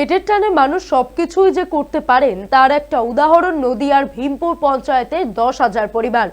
পেটের টানে মানুষ সবকিছুই যে করতে পারেন, তার একটা উদাহরণ নদিয়ার ভীমপুর পঞ্চায়েতের দশ হাজার পরিবার।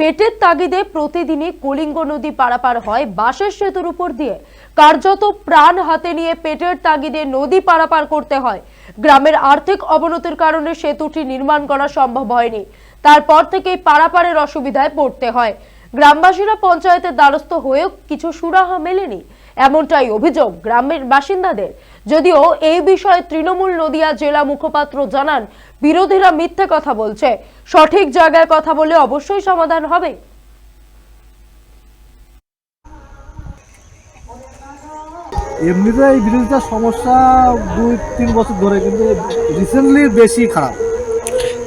পেটের তাগিদে প্রতিদিনই কলিঙ্গ নদী পারাপার হয় বাঁশের সেতুর উপর দিয়ে। কার্যত প্রাণ হাতে নিয়ে পেটের তাগিদে নদী পারাপার করতে হয়। গ্রামের আর্থিক অবনতির কারণে সেতুটি নির্মাণ করা সম্ভব হয়নি। তারপর থেকেই পারাপারের অসুবিধায় পড়তে হয়। গ্রামবাসীরা পঞ্চায়েতের দ্বারস্থ হয়েও কিছু সুরাহা মেলেনি। এমনটাই অভিযোগ গ্রামের বাসিন্দাদের। যদিও এই বিষয়ে তৃণমূল নদিয়া জেলা মুখপাত্র জানান বিরোধীরা মিথ্যে কথা বলছে। সঠিক জায়গায় কথা বলে অবশ্যই সমাধান হবে। এমনিতে এই ব্রিজটার সমস্যা দুই তিন বছর ধরে কিন্তু রিসেন্টলি বেশি খারাপ।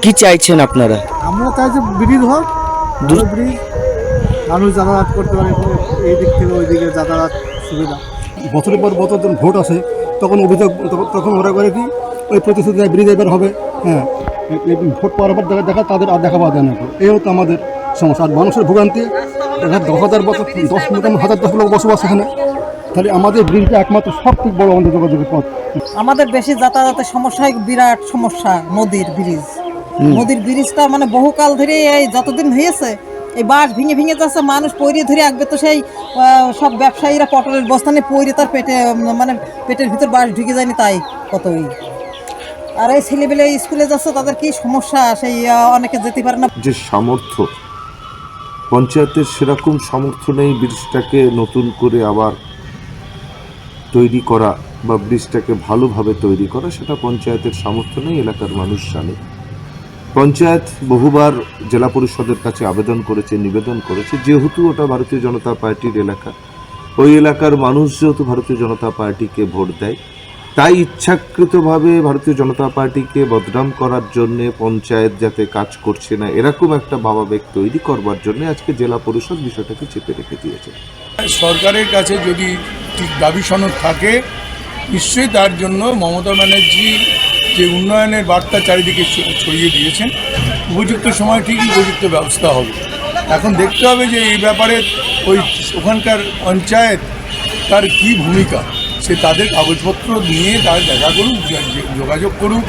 কি চাইছেন আপনারা? আমরা চাইছি ব্রিজ হোক ব্রিজ মানুষ যাতায়াত করতে পারে এই দিক থেকে ওই দিকে যাতায়াত। সুবিধা। বছরের পর বছর যখন ভোট আসে তখন অভিযোগ তখন- ওরা করে কি ওই প্রতিশ্রুতি ব্রিজ এবার হবে হ্যাঁ। ভোট পাওয়ার পর দেখা দেখা তাদের আর দেখা পাওয়া যায় না। এই হতো আমাদের সমস্যা। আর মানুষের ভোগান্তি দেখা দশ হাজার বছর দশ মোটামুটি হাজার দশ লোক বসবাস এখানে। তাহলে আমাদের ব্রিজটা একমাত্র সব থেকে বড় আমাদের যোগাযোগের পথ। আমাদের বেশি যাতায়াতের সমস্যা বিরাট সমস্যা নদীর ব্রিজ নদীর ব্রিজটা মানে বহুকাল ধরে এই যতদিন হয়েছে এই বাঁশ ভেঙে ভেঙে যাচ্ছে, মানুষ পৈরে ধরে আগে তো সেই সব ব্যবসায়ীরা পটলের বস্তানে পৈরে তার পেটে মানে পেটের ভিতর বাঁশ ঢুকে যায়নি তাই কতই। আর এই ছেলেবেলে স্কুলে যাচ্ছে, তাদের কি সমস্যা? সেই অনেকে যেতে পারে না। যে সামর্থ্য, পঞ্চায়েতের সেরকম সামর্থ্য নেই ব্রিজটাকে নতুন করে আবার তৈরি করা বা ব্রিজটাকে ভালোভাবে তৈরি করা, সেটা পঞ্চায়েতের সামর্থ্য নেই, এলাকার মানুষ জানে। পঞ্চায়েত বহুবার জেলা পরিষদের কাছে আবেদন করেছে, নিবেদন করেছে। যেহেতু ওটা ভারতীয় জনতা পার্টির এলাকা, ওই এলাকার মানুষ যেহেতু ভারতীয় জনতা পার্টিকে ভোট দেয়, তাই ইচ্ছাকৃতভাবে ভারতীয় জনতা পার্টিকে বদনাম করার জন্য পঞ্চায়েত যাতে কাজ করছে না, এরকম একটা ভাবাবেগ তৈরি করবার জন্য আজকে জেলা পরিষদ বিষয়টাকে চেপে রেখে দিয়েছে। সরকারের কাছে যদি ঠিক দাবি সনদ থাকে, নিশ্চয়ই তার জন্য মমতা ব্যানার্জি যে উন্নয়নের বার্তা চারিদিকে ছড়িয়ে দিয়েছেন, উপযুক্ত সময় ঠিকই উপযুক্ত ব্যবস্থা হবে। এখন দেখতে হবে যে এই ব্যাপারে ওই ওখানকার পঞ্চায়েত তার কি ভূমিকা, সে তাদের কাগজপত্র নিয়ে তার দেখা করুক যোগাযোগ করুক।